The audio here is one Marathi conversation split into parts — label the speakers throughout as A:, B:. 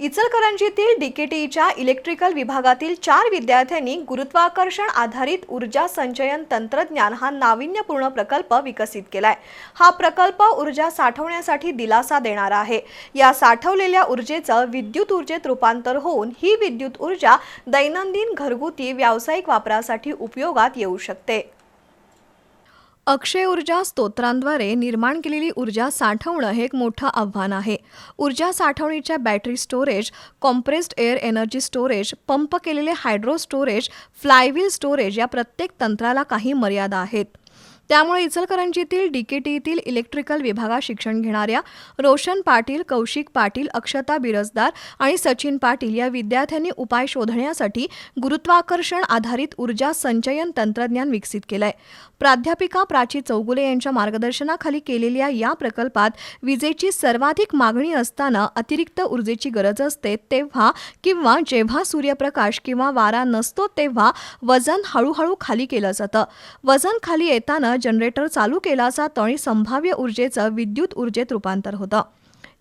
A: इचलकरंजीतील डीकेटीईच्या इलेक्ट्रिकल विभागातील चार विद्यार्थ्यांनी गुरुत्वाकर्षण आधारित ऊर्जा संचयन तंत्रज्ञान हा नाविन्यपूर्ण प्रकल्प विकसित केलाय. हा प्रकल्प ऊर्जा साठवण्यासाठी दिलासा देणारा आहे. या साठवलेल्या ऊर्जेचं विद्युत ऊर्जेत रूपांतर होऊन ही विद्युत ऊर्जा दैनंदिन घरगुती व्यावसायिक वापरासाठी उपयोगात येऊ शकते. अक्षय ऊर्जा स्तोत्रांद्वारे निर्माण केलेली ऊर्जा साठवणं हे एक मोठं आव्हान आहे. ऊर्जा साठवणीच्या battery storage compressed air energy storage pump केलेले हायड्रो स्टोरेज फ्लायव्हील स्टोरेज या प्रत्येक तंत्राला काही मर्यादा आहेत. त्यामुळे इचलकरंजीतील डीकेटीतील इलेक्ट्रिकल विभागात शिक्षण घेणाऱ्या रोशन पाटील कौशिक पाटील अक्षता बिरजदार आणि सचिन पाटील या विद्यार्थ्यांनी उपाय शोधण्यासाठी गुरुत्वाकर्षण आधारित ऊर्जा संचयन तंत्रज्ञान विकसित केलंय. प्राध्यापिका प्राची चौगुले यांच्या मार्गदर्शनाखाली केलेल्या या प्रकल्पात विजेची सर्वाधिक मागणी असताना अतिरिक्त ऊर्जेची गरज असते तेव्हा किंवा जेव्हा सूर्यप्रकाश किंवा वारा नसतो तेव्हा वजन हळूहळू खाली केलं जातं. वजन खाली येताना जनरेटर चालू केला जातं आणि संभाव्य ऊर्जेचं विद्युत ऊर्जेत रूपांतर होतं.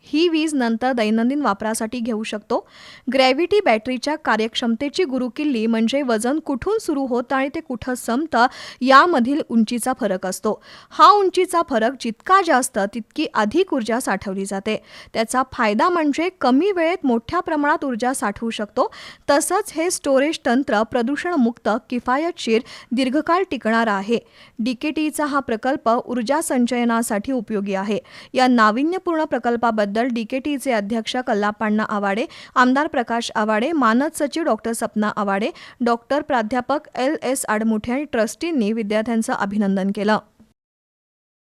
A: ही वीज नंतर दैनंदिन वापरासाठी घेऊ शकतो. ग्रॅव्हिटी बॅटरीच्या कार्यक्षमतेची गुरुकिल्ली म्हणजे वजन कुठून सुरू होतं आणि ते कुठं संपतं यामधील उंचीचा फरक असतो. हा उंचीचा फरक जितका जास्त तितकी अधिक ऊर्जा साठवली जाते. त्याचा फायदा म्हणजे कमी वेळेत मोठ्या प्रमाणात ऊर्जा साठवू शकतो. तसंच हे स्टोरेज तंत्र प्रदूषणमुक्त किफायतशीर दीर्घकाळ टिकणारा आहे. डीकेटीचा हा प्रकल्प ऊर्जा संचयनासाठी उपयोगी आहे. या नाविन्यपूर्ण प्रकल्पाबद्दल डीकेटीचे अध्यक्ष कल्लापाण्णा आवाडे आमदार प्रकाश आवाडे मानद सचिव डॉक्टर सपना आवाडे डॉक्टर प्राध्यापक एल एस आडमुठे आणि ट्रस्टींनी विद्यार्थ्यांचं अभिनंदन केलं.